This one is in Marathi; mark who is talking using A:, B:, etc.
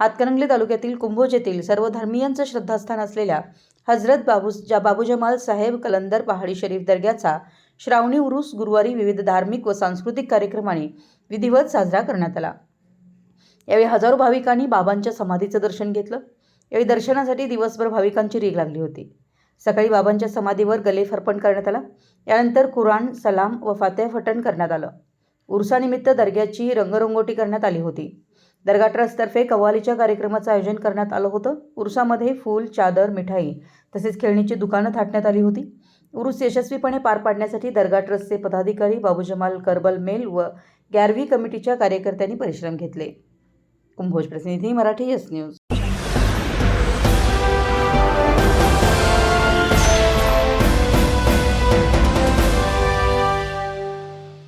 A: हातकणंगले तालुक्यातील कुंभोज येथील सर्व धर्मीयांचं श्रद्धास्थान असलेल्या हजरत बाबू जा बाबू जमाल साहेब कलंदर पहाडी शरीफ दर्ग्याचा श्रावणी उरूस गुरुवारी विविध धार्मिक व सांस्कृतिक कार्यक्रमाने विधिवत साजरा करण्यात आला. यावेळी हजारो भाविकांनी बाबांच्या समाधीचं दर्शन घेतलं. यावेळी दर्शनासाठी दिवसभर भाविकांची रीग लागली होती. सकाळी बाबांच्या समाधीवर गलेफ अर्पण करण्यात आला. यानंतर कुराण सलाम व फातेह फटण करण्यात आलं. उरसानिमित्त दर्ग्याची रंगरंगोटी करण्यात आली होती. दर्गा ट्रस्टतर्फे कव्वालीच्या कार्यक्रमाचं आयोजन करण्यात आलं होतं. उरुसामध्ये फूल चादर मिठाई तसेच खेळणीची दुकानं थाटण्यात आली होती. उरुस यशस्वीपणे पार पाडण्यासाठी दर्गा ट्रस्टचे पदाधिकारी बाबू जमाल करबल मेल व ग्यारवी कमिटीच्या कार्यकर्त्यांनी परिश्रम घेतले. कुंभोज प्रतिनिधी मराठी यस न्यूज.